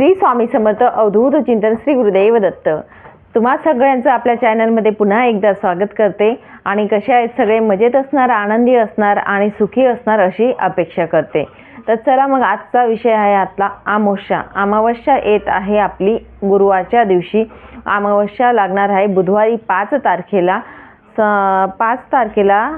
श्री स्वामी समर्थ अवधूत चिंतन श्री गुरुदेव दत्त. तुम्हा सगळ्यांचं आपल्या चॅनलमध्ये पुन्हा एकदा स्वागत करते आणि कसे आहेत सगळे? मजेत असणार आनंदी असणार आणि सुखी असणार अशी अपेक्षा करते. तर चला मग आजचा विषय आहे आपला अमावस्या अमावस्या येत आहे आपली गुरुवारच्या दिवशी. अमावस्या लागणार आहे बुधवारी पाच तारखेला. स पाच तारखेला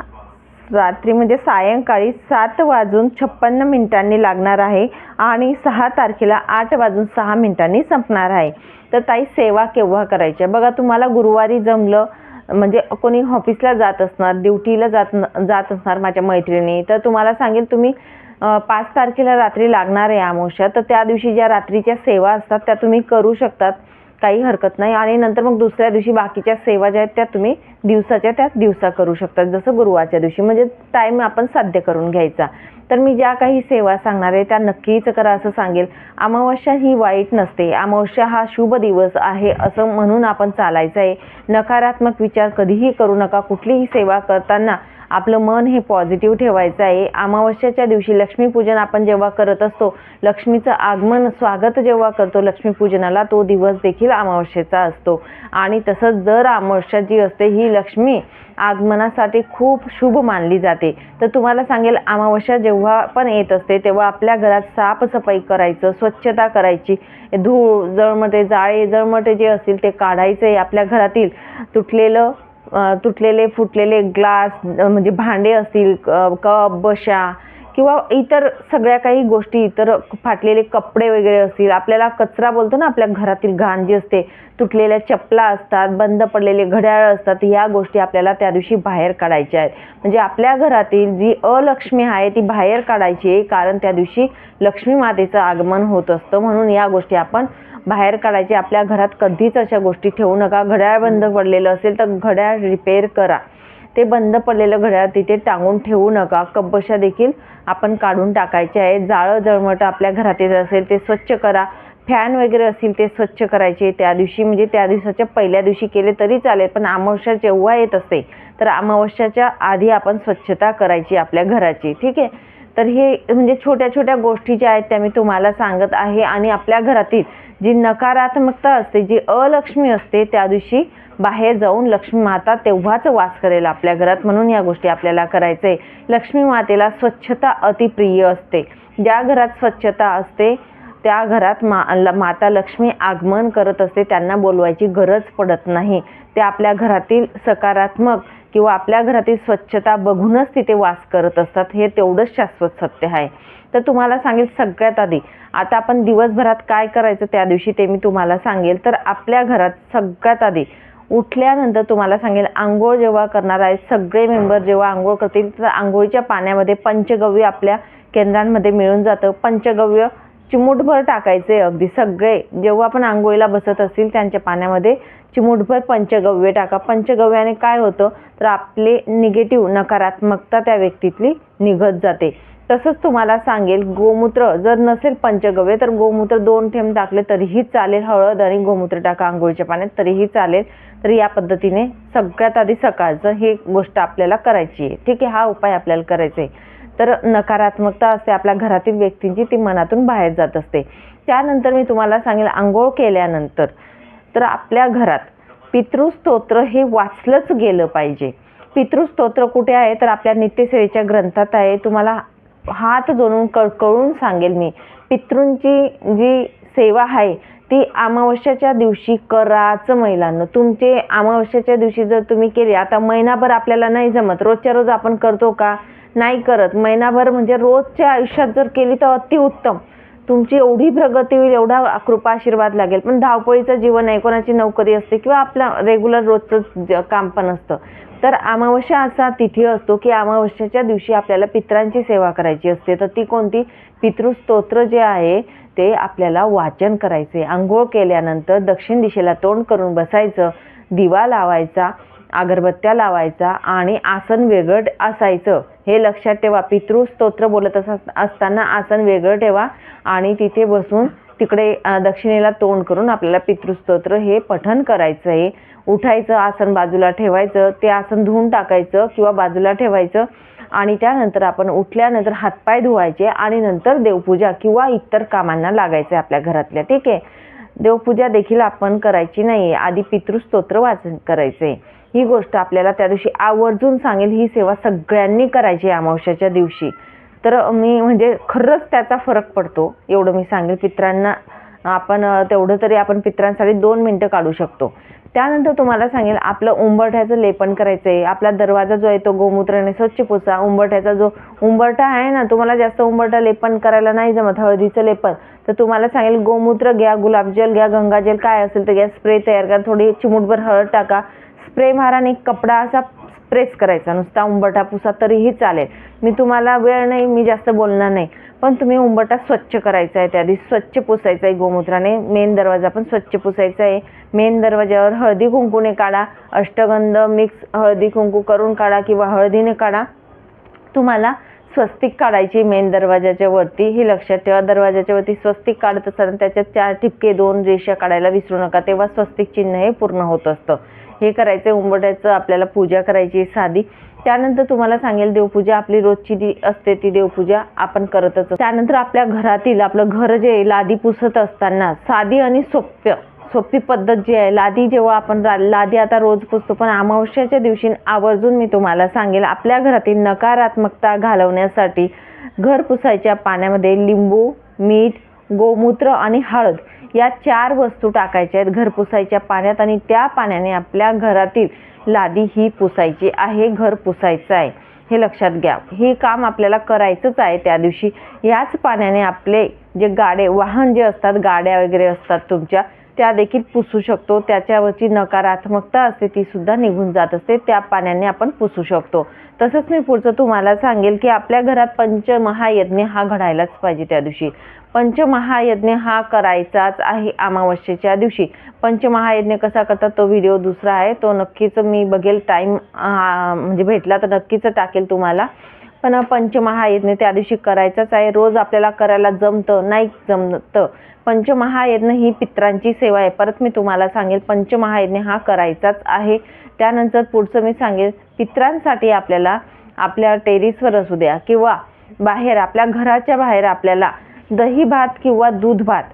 रात्री म्हणजे सायंकाळी सात वाजून छप्पन्न मिनिटांनी लागणार आहे आणि सहा तारखेला आठ वाजून सहा मिनिटांनी संपणार आहे. तर ताई सेवा केव्हा करायची? बघा तुम्हाला गुरुवारी जमलं म्हणजे कोणी ऑफिसला जात असणार ड्युटीला जात जात असणार माझ्या मैत्रिणी तर तुम्हाला सांगेल तुम्ही पाच तारखेला रात्री लागणार आहे अमावस्या तर त्या दिवशी ज्या रात्रीच्या सेवा असतात त्या तुम्ही करू शकतात. काही हरकत नाही आणि नंतर मग दुसऱ्या दिवशी बाकीच्या सेवा ज्या आहेत त्या तुम्ही दिवसाच्या त्या दिवसा करू शकतात जसं गुरुवारच्या दिवशी म्हणजे टाईम आपण साध्य करून घ्यायचा. तर मी ज्या काही सेवा सांगणार आहे त्या नक्कीच करा असं सांगेल. अमावस्या ही वाईट नसते. अमावस्या हा शुभ दिवस आहे असं म्हणून आपण चालायचं आहे. नकारात्मक विचार कधीही करू नका. कुठलीही सेवा करताना आपलं मन हे पॉझिटिव्ह ठेवायचं आहे. अमावस्याच्या दिवशी लक्ष्मीपूजन आपण जेव्हा करत असतो लक्ष्मीचं आगमन स्वागत जेव्हा करतो लक्ष्मीपूजनाला तो दिवस देखील अमावस्येचा असतो. आणि तसंच दर अमावस्या जी असते ही लक्ष्मी आगमनासाठी खूप शुभ मानली जाते. तर तुम्हाला सांगेल अमावस्या जेव्हा पण येत असते तेव्हा आपल्या घरात साफसफाई करायचं स्वच्छता करायची. धूळ जळमटे जाळे जळमटे जे असतील ते काढायचं आहे आपल्या घरातील. तुटलेलं तुटलेले फुटलेले ग्लास म्हणजे भांडे असतील कप बशा किंवा इतर सगळ्या काही गोष्टी इतर फाटलेले कपडे वगैरे असतील आपल्याला कचरा बोलतो ना आपल्या घरातील घाण जी असते तुटलेल्या चपला असतात बंद पडलेले घड्याळ असतात ह्या गोष्टी आपल्याला त्या दिवशी बाहेर काढायच्या आहेत. म्हणजे आपल्या घरातील जी अलक्ष्मी आहे ती बाहेर काढायची आहे कारण त्या दिवशी लक्ष्मी मातेचं आगमन होत असतं म्हणून या गोष्टी आपण बाहेर काढायचे आपल्या घरात कधीच अशा गोष्टी ठेवू नका. घड्याळ बंद पडलेलं असेल तर घड्याळ रिपेअर करा. ते बंद पडलेलं घड्याळ तिथे टांगून ठेवू नका. कब्बशा देखील आपण काढून टाकायचे आहे. जाळं जळमट आपल्या घरात येत असेल ते स्वच्छ करा. फॅन वगैरे असतील ते स्वच्छ करायचे. त्या दिवशी म्हणजे त्या दिवसाच्या पहिल्या दिवशी केले तरी चालेल पण अमावस्या जेव्हा येत असते तर अमावस्याच्या आधी आपण स्वच्छता करायची आपल्या घराची. ठीक आहे? तर हे म्हणजे छोट्या छोट्या गोष्टी ज्या आहेत त्या मी तुम्हाला सांगत आहे आणि आपल्या घरातील जी नकारात्मकता असते जी अलक्ष्मी असते त्या दिवशी बाहेर जाऊन लक्ष्मी माता तेव्हाच वास करेल आपल्या घरात. म्हणून या गोष्टी आपल्याला करायचं आहे लक्ष्मी मातेला स्वच्छता अतिप्रिय असते. ज्या घरात स्वच्छता असते त्या घरात मा ल- माता लक्ष्मी आगमन करत असते त्यांना बोलवायची गरज पडत नाही. ते आपल्या घरातील सकारात्मक किंवा आपल्या घरातील स्वच्छता बघूनच तिथे वास करत असतात हे तेवढंच शाश्वत सत्य आहे. तर तुम्हाला सांगेल सगळ्यात आधी आता आपण दिवसभरात काय करायचं त्या दिवशी ते मी तुम्हाला सांगेल. तर आपल्या घरात सगळ्यात आधी उठल्यानंतर तुम्हाला सांगेल आंघोळ जेव्हा करणार आहे सगळे मेंबर जेव्हा आंघोळ करतील तर आंघोळीच्या पाण्यामध्ये पंचगव्य आपल्या केंद्रांमध्ये मिळून जातं. पंचगव्य चिमूटभर टाकायचे अगदी सगळे. जेव्हा आपण आंघोळीला बसत असतील त्यांच्या पाण्यामध्ये चिमूटभर पंचगव्य टाका. पंचगव्याने काय होतं? तर आपले निगेटिव्ह नकारात्मकता त्या व्यक्तीतली निघत जाते. तसंच तुम्हाला सांगेल गोमूत्र जर नसेल पंचगव्य तर गोमूत्र दोन थेंब टाकले तरीही चालेल. हळद आणि गोमूत्र टाका आंघोळीच्या पाण्यात तरीही चालेल. तर या पद्धतीने सगळ्यात आधी सकाळचं हे गोष्ट आपल्याला करायची आहे. ठीक आहे हा उपाय आपल्याला करायचा आहे. तर नकारात्मकता असते आपल्या घरातील व्यक्तींची ती मनातून बाहेर जात असते. त्यानंतर मी तुम्हाला सांगेल आंघोळ केल्यानंतर तर आपल्या घरात. पितृस्तोत्र हे वाचलंच गेलं पाहिजे. पितृस्तोत्र कुठे आहे? तर आपल्या नित्यसेवेच्या ग्रंथात आहे. तुम्हाला हात जोडून कळकळून सांगेल मी. पितृंची जी सेवा आहे ती अमावस्याच्या दिवशी कराच महिलांना. तुमचे अमावस्याच्या दिवशी जर तुम्ही केली आता महिनाभर आपल्याला नाही जमत. रोजच्या रोज आपण करतो का? नाही करत. महिनाभर म्हणजे रोजच्या आयुष्यात जर केली तर अतिउत्तम. तुमची एवढी प्रगती होईल एवढा कृपा आशीर्वाद लागेल. पण धावपळीचं जीवन आहे कोणाची नोकरी असते किंवा आपलं रेग्युलर रोजचं ज- काम पण असतं. तर अमावस्या असा तिथी असतो की अमावस्याच्या दिवशी आपल्याला पित्रांची सेवा करायची असते. तर ती कोणती? पितृस्तोत्र जे आहे ते आपल्याला वाचन करायचे. आंघोळ केल्यानंतर दक्षिण दिशेला तोंड करून बसायचं दिवा लावायचा अगरबत्त्या लावायचा आणि आसन वेगळं असायचं. हे लक्षात ठेवा. पितृस्तोत्र बोलत अस असताना आसन वेगळं ठेवा आणि तिथे बसून तिकडे दक्षिणेला तोंड करून आपल्याला पितृस्तोत्र हे पठन करायचं आहे. उठायचं आसन बाजूला ठेवायचं ते आसन धुवून टाकायचं किंवा बाजूला ठेवायचं आणि त्यानंतर आपण उठल्यानंतर हातपाय धुवायचे आणि नंतर देवपूजा किंवा इतर कामांना लागायचं आपल्या घरातल्या. ठीक आहे? देवपूजा देखील आपण करायची नाही आधी पितृस्तोत्र वाचन करायचं आहे ही गोष्ट आपल्याला त्या दिवशी आवर्जून सांगेल. ही सेवा सगळ्यांनी करायची आहे अमावस्याच्या दिवशी. तर मी म्हणजे खरंच त्याचा फरक पडतो. एवढं मी सांगेल. पित्रांना आपण तेवढं तरी आपण पित्रांसाठी दोन मिनटं काढू शकतो. त्यानंतर तुम्हाला सांगेल आपलं उंबरठ्याचं लेपन करायचं आहे आपला दरवाजा जो आहे तो गोमूत्राने स्वच्छ पुसा. उंबरठ्याचा जो उंबरठा आहे ना तुम्हाला जास्त उंबरठा लेपन करायला नाही जमत. हळदीचं लेपन. तर तुम्हाला सांगेल गोमूत्र घ्या गुलाबजल घ्या गंगाजल काय असेल तर घ्या. स्प्रे तयार करा. थोडी चिमूटभर हळद टाका. स्प्रे मारा एक कपडा असा प्रेस करायचा. नुसता उंबरठा पुसा तरीही चालेल. मी तुम्हाला वेळ नाही मी जास्त बोलणार नाही. पण तुम्ही उंबरठा स्वच्छ करायचा आहे त्या दिवशी स्वच्छ पुसायचा आहे गोमूत्राने. मेन दरवाजा पण स्वच्छ पुसायचा आहे मेन दरवाजावर हळदी कुंकूने काढा. अष्टगंध मिक्स हळदी कुंकू करून काढा किंवा हळदीने काढा. तुम्हाला स्वस्तिक काढायची मेन दरवाजाच्या वरती. हे लक्षात ठेवा. दरवाजाच्या वरती स्वस्तिक काढत असताना त्याच्यात चार ठिपके दोन रेषा काढायला विसरू नका. तेव्हा स्वस्तिक चिन्ह हे पूर्ण होत असतं. हे करायचं उंबरठ्याचं आपल्याला पूजा करायची आहे साधी त्यानंतर तुम्हाला सांगेल देवपूजा आपली रोजची जी असते ती देवपूजा आपण करतच असतो. त्यानंतर आपल्या घरातील आपलं घर जे आहे, लादी पुसत असताना साधी आणि सोप्य सोपी पद्धत जी आहे लादी जेव्हा आपण लादी आता रोज पुसतो पण अमावस्याच्या दिवशी आवर्जून मी तुम्हाला सांगेल आपल्या घरातील नकारात्मकता घालवण्यासाठी घर पुसायच्या पाण्यामध्ये लिंबू मीठ गोमूत्र आणि हळद या चार वस्तू टाकायच्या आहेत. घर पुसायच्या पाण्यात आणि त्या पाण्याने आपल्या घरातील लादी ही पुसायची आहे घर पुसायचं आहे. हे लक्षात घ्या. हे काम आपल्याला करायचंच आहे त्या दिवशी. याच पाण्याने आपले जे गाडे वाहन जे असतात गाड्या वगैरे असतात तुमच्या त्या देखील पुसू शकतो. त्याच्यावरची नकारात्मकता असते ती सुद्धा निघून जात असते. त्या पाण्याने आपण पुसू शकतो. तसंच मी पुढचं तुम्हाला सांगेल की आपल्या घरात पंचमहायज्ञ हा घडायलाच पाहिजे त्या दिवशी. पंचमहायज्ञ हा करायचाच आहे अमावस्येच्या दिवशी. पंचमहायज्ञ कसा करतात तो व्हिडिओ दुसरा आहे. तो नक्कीच मी बघेल. टाईम म्हणजे भेटला तर नक्कीच टाकेल तुम्हाला. पण पंचमहायज्ञ त्या दिवशी करायचाच आहे. रोज आपल्याला करायला जमतं नाही जमतं. पंचमहायज्ञ ही पित्रांची सेवा आहे. परत मी तुम्हाला सांगेल पंचमहायज्ञ हा करायचाच आहे. त्यानंतर पुढचं मी सांगेल पित्रांसाठी आपल्याला आपल्या टेरिसवर असू द्या किंवा बाहेर आपल्या घराच्या बाहेर आपल्याला दही भात किंवा दूध भात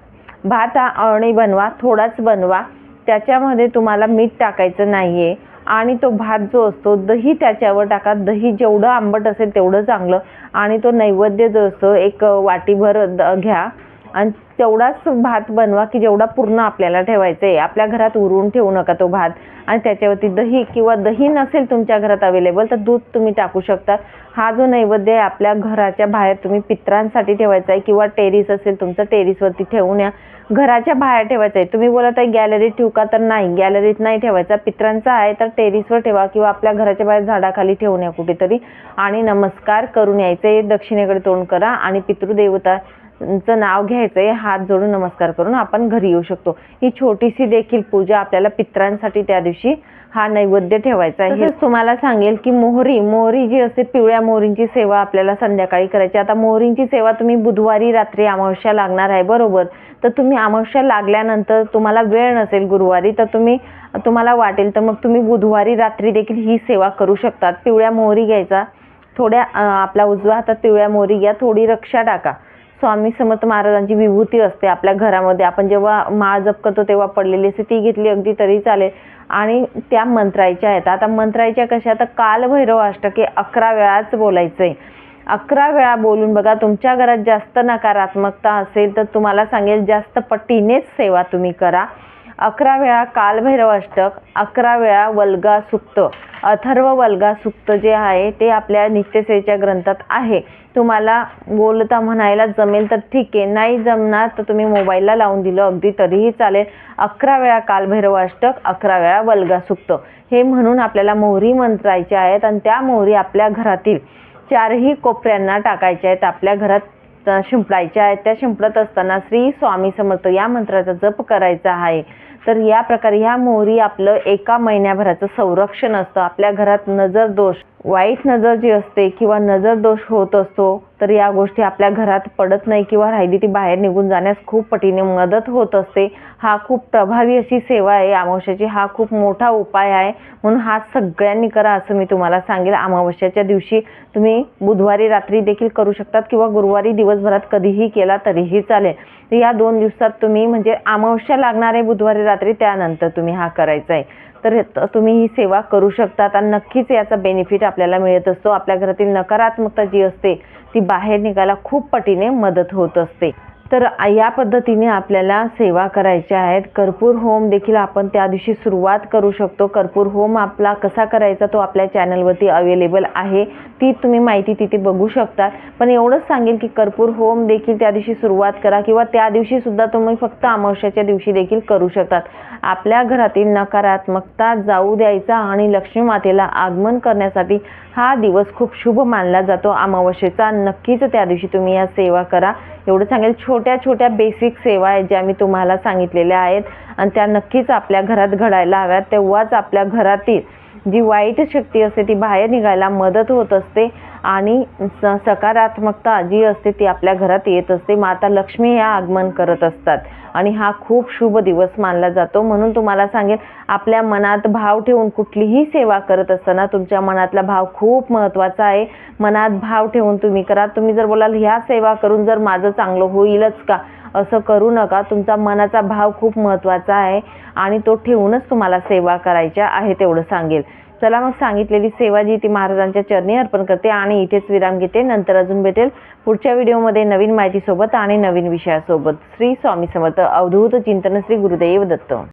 भात हा अळणी बनवा थोडाच बनवा. त्याच्यामध्ये तुम्हाला मीठ टाकायचं नाही आहे आणि तो भात जो असतो दही त्याच्यावर टाका. दही जेवढं आंबट असेल तेवढं चांगलं. आणि तो नैवेद्य जो असतो एक वाटीभर द- घ्या. आणि तेवढाच भात बनवा की जेवढा पूर्ण आपल्याला ठेवायचा आहे. आपल्या घरात उरून ठेवू नका तो भात. आणि त्याच्यावरती दही किंवा दही नसेल तुमच्या घरात अवेलेबल तर दूध तुम्ही टाकू शकता. हा जो नैवेद्य आहे आपल्या घराच्या बाहेर तुम्ही पित्रांसाठी ठेवायचा आहे किंवा टेरिस असेल तुमचं टेरिसवरती ठेवून या. घराच्या बाहेर ठेवायचं आहे. तुम्ही बोलत आहे गॅलरीत ठेवू का? तर नाही. गॅलरीत नाही ठेवायचा. पित्रांचा आहे तर टेरिसवर ठेवा किंवा आपल्या घराच्या बाहेर झाडाखाली ठेवून या कुठेतरी. आणि नमस्कार करून यायचे दक्षिणेकडे तोंड करा आणि पितृदेवता चं नाव घ्यायचं आहे हात जोडून नमस्कार करून आपण घरी येऊ शकतो. ही छोटीशी देखील पूजा आपल्याला पित्रांसाठी त्या दिवशी हा नैवेद्य ठेवायचा आहे. तुम्हाला सांगेल की मोहरी मोहरी जी असते पिवळ्या मोहरींची सेवा आपल्याला संध्याकाळी करायची. आता मोहरींची सेवा तुम्ही बुधवारी रात्री अमावस्या लागणार आहे बरोबर. तर तुम्ही अमावस्या लागल्यानंतर तुम्हाला वेळ नसेल गुरुवारी तर तुम्ही तुम्हाला वाटेल तर मग तुम्ही बुधवारी रात्री देखील ही सेवा करू शकतात. पिवळ्या मोहरी घ्यायचा थोड्या आपल्या उजव्या हातात पिवळ्या मोहरी घ्या थोडी रक्षा टाका. स्वामी समर्थ महाराजांची विभूती असते आपल्या घरामध्ये. आपण जेव्हा माळ जप करतो तेव्हा पडलेली असते. ती घेतली अगदी तरी चालेल. आणि त्या मंत्रायच्या आहेत. आता मंत्रायच्या कशा तर कालभैरव अष्टके अकरा वेळाच बोलायचं आहे अकरा वेळा बोलून बघा तुमच्या घरात जास्त नकारात्मकता असेल तर तुम्हाला सांगेल जास्त पटीनेच सेवा तुम्ही करा. अकरा वेळा कालभैरव अष्टक अकरा वेळा वल्गा सुक्त अथर्व वल्गा सुक्त जे आहे ते आपल्या नित्यसेच्या ग्रंथात आहे. तुम्हाला बोलता म्हणायला जमेल तर ठीक आहे. नाही जमणार तर तुम्ही मोबाईलला लावून दिलं अगदी तरीही चालेल. अकरा वेळा कालभैरव अष्टक अकरा वेळा वल्गा सुक्त हे म्हणून आपल्याला मोहरी मंत्रायच्या आहेत आणि त्या मोहरी आपल्या घरातील चारही कोपऱ्यांना टाकायच्या आहेत. आपल्या घरात शिंपडायच्या आहेत. त्या शिंपडत असताना श्री स्वामी समर्थ या मंत्राचा जप करायचा आहे. तर या प्रकारे ह्या मोहरी आपलं एका महिन्याभराचं संरक्षण असतं. आपल्या घरात नजर दोष वाईट नजर जी असते किंवा नजर दोष होत असतो तर या गोष्टी आपल्या घरात पडत नाही किंवा राहिली ती बाहेर निघून जाण्यास खूप पटीने मदत होत असते. हा खूप प्रभावी अशी सेवा आहे अमावस्याची. हा खूप मोठा उपाय आहे. म्हणून हा सगळ्यांनी करा असं मी तुम्हाला सांगेल. अमावस्याच्या दिवशी तुम्ही बुधवारी रात्री देखील करू शकतात किंवा गुरुवारी दिवसभरात कधीही केला तरीही चालेल. तर या दोन दिवसात तुम्ही म्हणजे अमावस्या लागणार आहे बुधवारी रात्री त्यानंतर तुम्ही हा करायचा आहे. तर तुम्ही ही सेवा करू शकतात आणि नक्कीच याचा बेनिफिट आपल्याला मिळत असतो. आपल्या घरातील नकारात्मकता जी असते ती बाहेर निघायला खूप पटीने मदत होत असते. तर या पद्धतीने आपल्याला सेवा करायच्या आहेत. कर्पूर होम देखील आपण त्या दिवशी सुरुवात करू शकतो. कर्पूर होम आपला कसा करायचा तो आपल्या चॅनलवरती अवेलेबल आहे. ती तुम्ही माहिती तिथे बघू शकता पण एवढंच सांगेल की कर्पूर होम देखील त्या दिवशी सुरुवात करा किंवा त्या दिवशीसुद्धा तुम्ही फक्त अमावस्याच्या दिवशी देखील करू शकतात. आपल्या घरातील नकारात्मकता जाऊ द्यायचा आणि लक्ष्मी मातेला आगमन करण्यासाठी हा दिवस खूप शुभ मानला जातो. अमावस्येचा नक्कीच त्या दिवशी तुम्ही या सेवा करा. एवढं सांगेल छोट्या छोट्या बेसिक सेवा आहेत ज्या मी तुम्हाला सांगितलेल्या आहेत. आणि त्या नक्कीच आपल्या घरात घडायला हव्यात. तेव्हाच आपल्या घरातील जी वाईट शक्ती असते ती बाहेर निघायला मदत होत असते. आणि स सकारात्मकता जी असते ती आपल्या घरात येत असते. माता लक्ष्मी या आगमन करत असतात. आणि हा खूप शुभ दिवस मानला जातो. म्हणून तुम्हाला सांगेल आपल्या मनात भाव ठेवून कुठलीही सेवा करत असताना तुमच्या मनातला भाव खूप महत्त्वाचा आहे. मनात भाव ठेवून तुम्ही करा. तुम्ही जर बोलाल ह्या सेवा करून जर माझं चांगलं होईलच का? असं करू नका. तुमचा मनाचा भाव खूप महत्त्वाचा आहे. आणि तो ठेवूनच तुम्हाला सेवा करायच्या आहे तेवढं सांगेल. चला मग सांगितलेली सेवा जी ती महाराजांच्या चरणी अर्पण करते आणि इथेच विराम घेते. नंतर अजून भेटेल पुढच्या व्हिडिओमध्ये नवीन माहितीसोबत आणि नवीन विषयासोबत. श्री स्वामी समर्थ. अवधूत चिंतन श्री गुरुदेव दत्त.